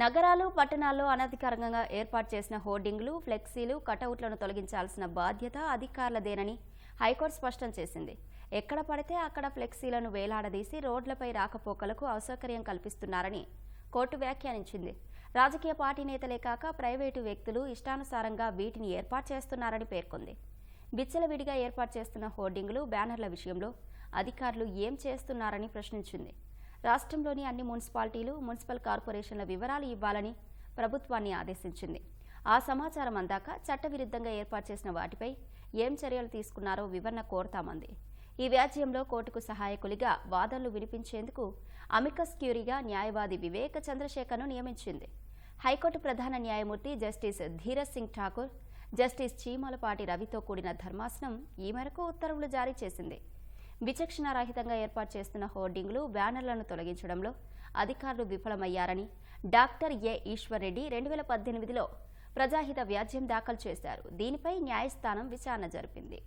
నగరాలు పట్టణాల్లో అనధికారికంగా ఏర్పాటు చేసిన హోర్డింగ్లు ఫ్లెక్సీలు కటౌట్లను తొలగించాల్సిన బాధ్యత అధికారులదేనని హైకోర్టు స్పష్టం చేసింది. ఎక్కడ పడితే అక్కడ ఫ్లెక్సీలను వేలాడదీసి రోడ్లపై రాకపోకలకు అసౌకర్యం కల్పిస్తున్నారని కోర్టు వ్యాఖ్యానించింది. రాజకీయ పార్టీ నేతలే కాక ప్రైవేటు వ్యక్తులు ఇష్టానుసారంగా వీటిని ఏర్పాటు చేస్తున్నారని పేర్కొంది. బిచ్చలవిడిగా ఏర్పాటు చేస్తున్న హోర్డింగ్లు బ్యానర్ల విషయంలో అధికారులు ఏం చేస్తున్నారని ప్రశ్నించింది. రాష్ట్రంలోని అన్ని మున్సిపాలిటీలు మున్సిపల్ కార్పొరేషన్ల వివరాలు ఇవ్వాలని ప్రభుత్వాన్ని ఆదేశించింది. ఆ సమాచారం అందాక చట్టవిరుద్ధంగా ఏర్పాటు చేసిన వాటిపై ఏం చర్యలు తీసుకున్నారో వివరణ కోరతామంది. ఈ వ్యాజ్యంలో కోర్టుకు సహాయకులిగా వాదనలు వినిపించేందుకు అమికస్ క్యూరీగా న్యాయవాది వివేక చంద్రశేఖర్ను నియమించింది. హైకోర్టు ప్రధాన న్యాయమూర్తి జస్టిస్ ధీరజ్ సింగ్ ఠాకూర్ జస్టిస్ చీమలపాటి రవితో కూడిన ధర్మాసనం ఈ మేరకు ఉత్తర్వులు జారీ చేసింది. విచక్షణారహితంగా ఏర్పాటు చేస్తున్న హోర్డింగ్లు బ్యానర్లను తొలగించడంలో అధికారులు విఫలమయ్యారని డాక్టర్ ఏ ఈశ్వర్ రెడ్డి రెండు వేల పద్దెనిమిదిలో ప్రజాహిత వ్యాజ్యం దాఖలు చేశారు. దీనిపై న్యాయస్థానం విచారణ జరిపింది.